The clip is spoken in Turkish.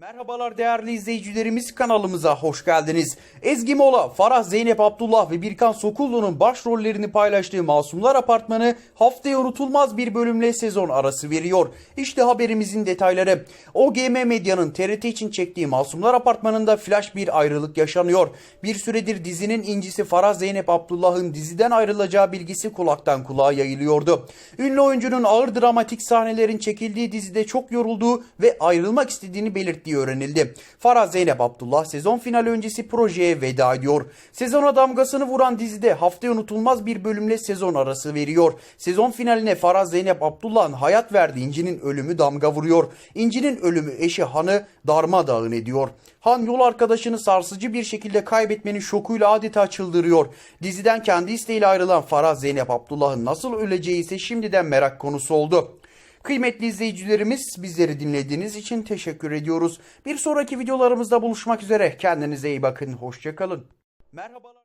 Merhabalar değerli izleyicilerimiz kanalımıza hoş geldiniz. Ezgi Mola, Farah Zeynep Abdullah ve Birkan Sokullu'nun başrollerini paylaştığı Masumlar Apartmanı haftaya unutulmaz bir bölümle sezon arası veriyor. İşte haberimizin detayları. OGM Medya'nın TRT için çektiği Masumlar Apartmanı'nda flash bir ayrılık yaşanıyor. Bir süredir dizinin incisi Farah Zeynep Abdullah'ın diziden ayrılacağı bilgisi kulaktan kulağa yayılıyordu. Ünlü oyuncunun ağır dramatik sahnelerin çekildiği dizide çok yorulduğu ve ayrılmak istediğini belirttiği öğrenildi. Farah Zeynep Abdullah sezon finali öncesi projeye veda ediyor. Sezona damgasını vuran dizide haftaya unutulmaz bir bölümle sezon arası veriyor. Sezon finaline Farah Zeynep Abdullah'ın hayat verdiği İnci'nin ölümü damga vuruyor. İnci'nin ölümü eşi Han'ı darmadağın ediyor. Han yol arkadaşını sarsıcı bir şekilde kaybetmenin şokuyla adeta çıldırıyor. Diziden kendi isteğiyle ayrılan Farah Zeynep Abdullah'ın nasıl öleceği ise şimdiden merak konusu oldu. Kıymetli izleyicilerimiz bizleri dinlediğiniz için teşekkür ediyoruz. Bir sonraki videolarımızda buluşmak üzere. Kendinize iyi bakın. Hoşçakalın. Merhabalar.